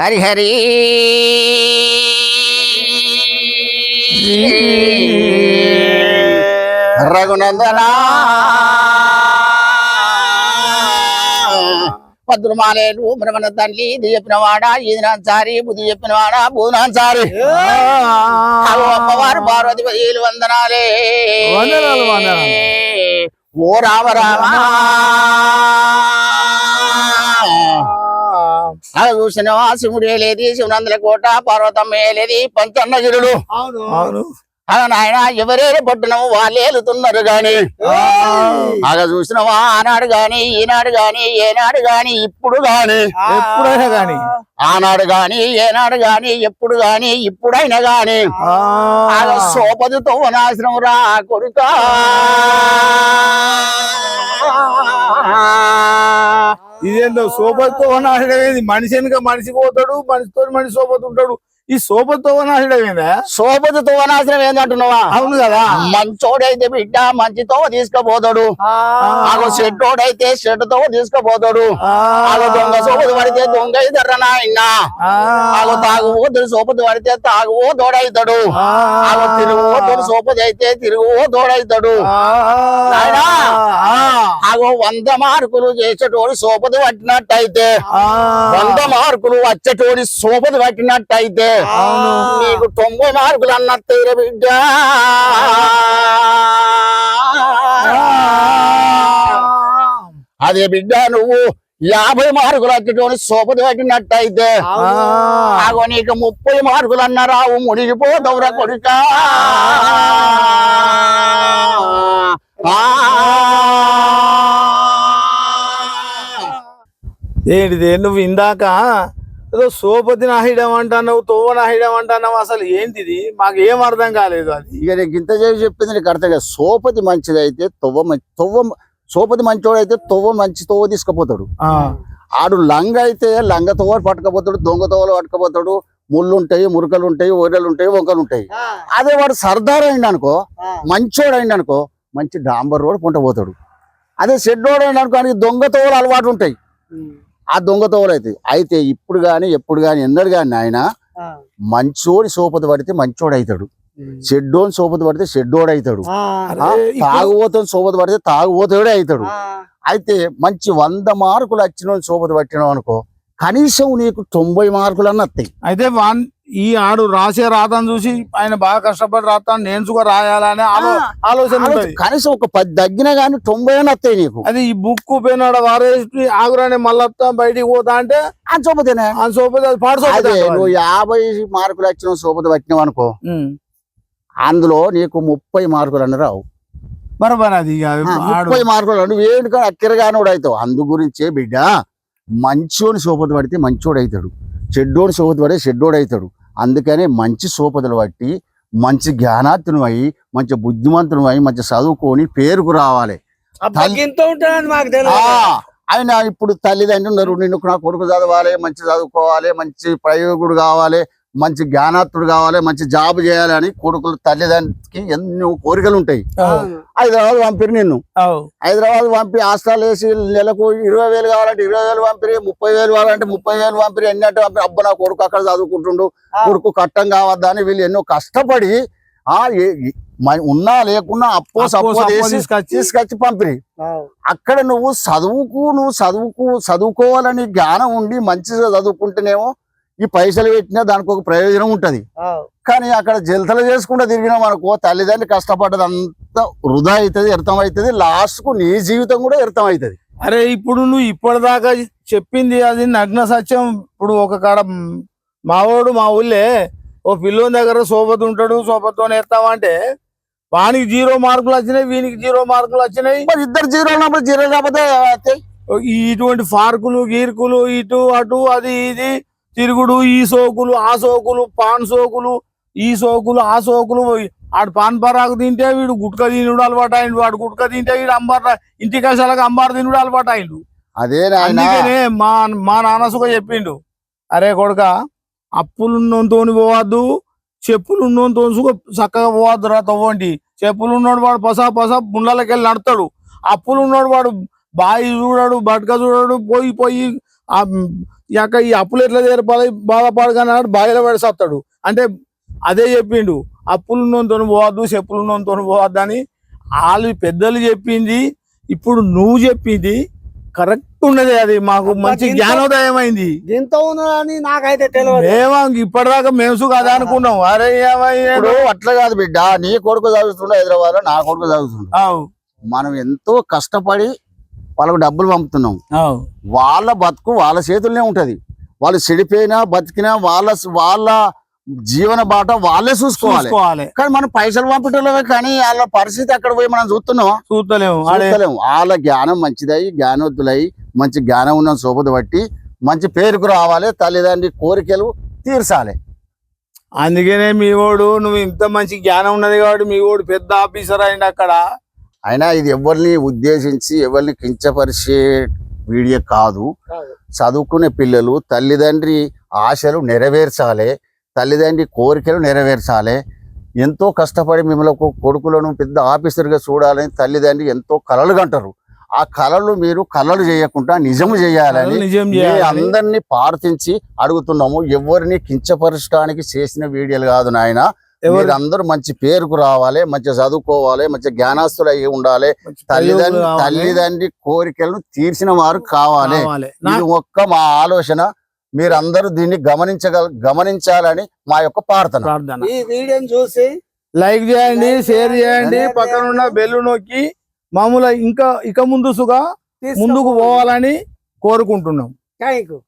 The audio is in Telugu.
హరి హరి. రఘునందన. పద్రుమాలేలు బ్రహ్మణ తల్లి ఇది చెప్పిన వాడా ఇది నాన్సారి బుద్ధి చెప్పిన వాడా బూనాన్సారి అగో అమ్మవారు పార్వతి పదివేలు వందనాలే. వందనాలు, వందనాలు. ఓ రామ రామ. అలా చూసినవా శివుడు ఏలేది శివనందుల కోట పార్వతమ్మ ఏలేది పంచన్నగిరుడు అవును. అవును. అలా నాయన ఎవరే పట్టునము వాళ్ళు ఏలుతున్నారు గాని. అలా చూసినవా ఆనాడు గాని ఈనాడు గాని ఏనాడు గాని ఇప్పుడు గాని. ఎప్పుడైనా గాని. ఆనాడు గాని ఏనాడు గాని ఎప్పుడు గాని ఇప్పుడైనా గాని. ఆ, అలా సోపదితో నాశనం రా కొడుక. ఇదేందో సోపతితో నాశనమేది మనిషి వెనుక మనిషి పోతాడు మనిషితో మనిషి సోపతి ఉంటాడు ఈ సోపతితో నాశనమేందా సోపదితో నాశనం ఏందంటున్నావా అవును కదా. మంచోడైతే బిడ్డ మంచితో తీసుకుపోతాడు. ఆగో చెడ్డోడైతే చెడ్డతో తీసుకుపోతాడు. ఆగో దొంగ సోపతి పడితే దొంగ ఇద్దరు నాయన. ఆగో తాగుబోతుడు సోపతి పడితే తాగుబో తోడైతాడు ఆగో తిరుగుబోతుడు సోపతి అయితే తిరుగుబో తోడైతాడు నాయనా. ఆగో వంద మార్కులు చేసేటోడు సోపతి పట్టినట్టయితే. వంద మార్కులు వచ్చేటోడి సోపతి పట్టినట్టయితే. నీకు తొంభై మార్కులు అన్నట్టు బిడ్డ. అదే బిడ్డ నువ్వు యాభై మార్కులు వచ్చేటోడి సోపతి పట్టినట్టయితే ఆగో నీకు ముప్పై మార్కులు అన్న రావు మునిగిపోదవురా కొడుక. ఏంటిది? నువ్వు ఇందాక ఏదో సోపతి నాహిడం అంటున్నావు తోవ నాహిడం అంటున్నావు అసలు ఏంటిది? మాకు ఏం అర్థం కాలేదు అది. ఇక నీకు ఇంత చేసి చెప్పింది నీకు అర్థం కాదు. సోపతి మంచిదైతే తొవ్వ మంచి తొవ్వ సోపతి మంచోడైతే తొవ్వ మంచి తొవ్వ తీసుకుపోతాడు. ఆ, ఆడు లంగ అయితే లంగ తోవ పట్టుకపోతాడు దొంగ తోవలు పట్టుకపోతాడు. ముళ్ళు ఉంటాయి మురుకలు ఉంటాయి ఒర్రెలు ఉంటాయి వంకలు ఉంటాయి అదే వాడు సర్దార్ అయింది అనుకో మంచోడు అయింది అనుకో మంచి డాంబర్ రోడ్ పొంట పోతాడు అదే షెడ్డోడు అయింది అనుకో దొంగ తోవలు అలవాటు ఉంటాయి. ఆ దొంగ తోవలు అయితే. అయితే ఇప్పుడు గాని ఎప్పుడు గాని ఎన్నడు గాని ఆయన మంచోడి సోపతి పడితే మంచోడు అవుతాడు షెడ్డోని సోపతి పడితే షెడ్డోడు అవుతాడు తాగుబోతుని సోపతి పడితే తాగుబోతుడే అవుతాడు అయితే మంచి వంద మార్కులు వచ్చిన సోపతి పట్టినావు అనుకో కనీసం నీకు తొంభై మార్కులు అన్న వస్తాయి. అయితే వాన్ ఈ ఆడు రాసే రాతను చూసి ఆయన బాగా కష్టపడి రాతాను నేను కూడా రాయాలనే ఆలో ఆలోచన కనీసం ఒక పది తగ్గినా గానీ తొంభై అని వస్తాయి నీకు. అది ఈ బుక్ పోయినాడు వారేసి ఆగురాని మళ్ళొత్తా బయటికి పోతా అంటే ఆ సోపతినే ఆ సోపతి అది పాడు నువ్వు. యాభై మార్కులు వచ్చిన సోపతి పట్టినావు అనుకో. అందులో నీకు ముప్పై మార్కులు అని రావు బరాబర్ అది ముప్పై మార్కులు నువ్వు ఏంటి అక్కిరగానోడు అవుతావు. అందు గురించే బిడ్డ మంచోని సోపతి పడితే మంచోడు అవుతాడు చెడ్డోడు సోపతి పడితే చెడ్డోడు అవుతాడు. అందుకనే మంచి సోపతులు పట్టి మంచి జ్ఞానార్థును అయి మంచి బుద్ధిమంతును అయి మంచి చదువుకొని పేరుకు రావాలి. ఆయన ఇప్పుడు తల్లిదండ్రులు ఉన్నారు. నిన్ను నా కొడుకు చదవాలి మంచి చదువుకోవాలి మంచి ప్రయోగుడు కావాలి. మంచి జ్ఞానార్థుడు కావాలి మంచి జాబ్ చేయాలి అని కొడుకులు తల్లిదండ్రులకి ఎన్నో కోరికలు ఉంటాయి. హైదరాబాద్ పంపిరు నిన్ను. హైదరాబాద్ పంపి హాస్టల్ వేసి నెలకు ఇరవై వేలు కావాలంటే ఇరవై వేలు పంపిరి ముప్పై వేలు కావాలంటే ముప్పై వేలు పంపిరి ఎన్ని అంటే పంపిరి. అబ్బా నా కొడుకు అక్కడ చదువుకుంటుండు. కొడుకు కట్టం కావద్దా అని వీళ్ళు ఎన్నో కష్టపడి ఆ ఉన్నా లేకున్నా అప్పో సప్పో తీసుకొచ్చి పంపిరి. అక్కడ నువ్వు చదువుకు నువ్వు చదువుకు చదువుకోవాలని జ్ఞానం ఉండి మంచిగా చదువుకుంటేనేమో ఈ పైసలు పెట్టినా దానికి ఒక ప్రయోజనం ఉంటది. కానీ అక్కడ జలతలు చేసుకుంటూ తిరిగినాం అనుకో తల్లిదండ్రులు కష్టపడ్డది అంతా వృధా అవుతుంది వ్యర్థం అవుతుంది లాస్ట్కు నీ జీవితం కూడా వ్యర్థం అవుతుంది అరే ఇప్పుడు నువ్వు ఇప్పటిదాకా చెప్పింది అది నగ్న సత్యం. ఇప్పుడు ఒక కాడ మ్, మావోడు మా ఊళ్ళే ఓ పిల్లోని దగ్గర సోపతి ఉంటాడు సోపతితో ఎత్తామంటే వానికి జీరో మార్కులు వచ్చినాయి వీనికి జీరో మార్కులు వచ్చినాయి. మరి ఇద్దరు జీరో ఉన్నప్పుడు జీరో. ఈ ఇటువంటి పార్కులు గీర్కులు ఇటు అటు అది ఇది తిరుగుడు ఈ సోకులు ఆ సోకులు పాన్ సోకులు ఈ సోకులు ఆ సోకులు ఆడు పాన్ పరాకు తింటే వీడు గుట్క తినుడు అలవాటు అయిండు వాడు గుట్క తింటే వీడు అంబార్ ఇంటి కషాలకు అంబార్ తినుడు అలవాటు అయిండు. అదే అందుకనే మా మా నాన్న సుఖ చెప్పిండు. అరే కొడుక అప్పులున్నోని పోవద్దు చెప్పులున్నోని సుఖ చక్కగా పోవద్దు రా తవ్వండి. చెప్పులున్నోడు వాడు పసా పసా ముండ్లకి వెళ్ళి నడతాడు. అప్పులున్నోడు వాడు బాయి చూడడు బట్క చూడడు పోయి పోయి ఇక ఈ అప్పులు ఎట్లా తీరపాలి బాధపడగానే బాయిలో పడిసేస్తాడు అంటే అదే చెప్పిండు. అప్పులు ఉన్నతో పోవద్దు చెప్పులు ఉన్నతో పోవద్దు అని వాళ్ళు పెద్దలు చెప్పింది. ఇప్పుడు నువ్వు చెప్పింది కరెక్ట్ ఉన్నది అది. మాకు మంచి జ్ఞానోదయం అయింది దీంతో ఉన్నదని నాకైతే తెలియదు. మేమా ఇప్పటిదాకా మేము కదా అనుకున్నాం. అరే ఏమయ్యాడు? ఇప్పుడు అట్లా కాదు బిడ్డ. నీ కొడుకు చదువుతుండే హైదరాబాద్లో నా కొడుకు చదువుతుండు. మనం ఎంతో కష్టపడి వాళ్ళకు డబ్బులు పంపుతున్నాం. వాళ్ళ బతుకు వాళ్ళ చేతుల్లోనే ఉంటది. వాళ్ళు చెడిపోయినా బతికినా వాళ్ళ వాళ్ళ జీవన బాట వాళ్ళే చూసుకోవాలి. కానీ మనం పైసలు పంపటమే కానీ వాళ్ళ పరిస్థితి అక్కడ పోయి మనం చూస్తున్నాం? చూస్తలేము. చూస్తలేము. వాళ్ళ జ్ఞానం మంచిదై జ్ఞానోద్దులై మంచి జ్ఞానం ఉన్న సోపది బట్టి మంచి పేరుకు రావాలి. తల్లిదండ్రి కోరికలు తీర్చాలి. అందుకనే మీ ఓడు నువ్వు ఇంత మంచి జ్ఞానం ఉన్నది కాబట్టి మీ ఓడు పెద్ద ఆఫీసర్ అయింది అక్కడ. అయినా ఇది ఎవరిని ఉద్దేశించి ఎవరిని కించపరిచే వీడియో కాదు. చదువుకునే పిల్లలు తల్లిదండ్రి ఆశలు నెరవేర్చాలి తల్లిదండ్రి కోరికలు నెరవేర్చాలి. ఎంతో కష్టపడి మిమ్మల్ని ఒక కొడుకులను పెద్ద ఆఫీసర్గా చూడాలని తల్లిదండ్రి ఎంతో కలలు కంటారు ఆ కళలు మీరు కళలు చేయకుండా నిజము చేయాలని అందరినీ ప్రార్థించి అడుగుతున్నాము. ఎవరిని కించపరచడానికి చేసిన వీడియోలు కాదు నాయన. మీరు అందరూ మంచి పేరుకు రావాలి మంచిగా చదువుకోవాలి మంచి జ్ఞానాస్తులు అయి ఉండాలి తల్లిదండ్రి. తల్లిదండ్రి కోరికలను తీర్చిన వారు కావాలి. ఇది ఒక్క మా ఆలోచన. మీరందరూ దీన్ని గమనించగల గమనించాలని మా యొక్క ప్రార్థన. ఈ వీడియోని చూసి లైక్ చేయండి షేర్ చేయండి. పక్కన ఉన్న బెల్లు నొక్కి మామూలు ఇంకా ఇక ముందుసుగా ముందుకు పోవాలని కోరుకుంటున్నాం. Thank you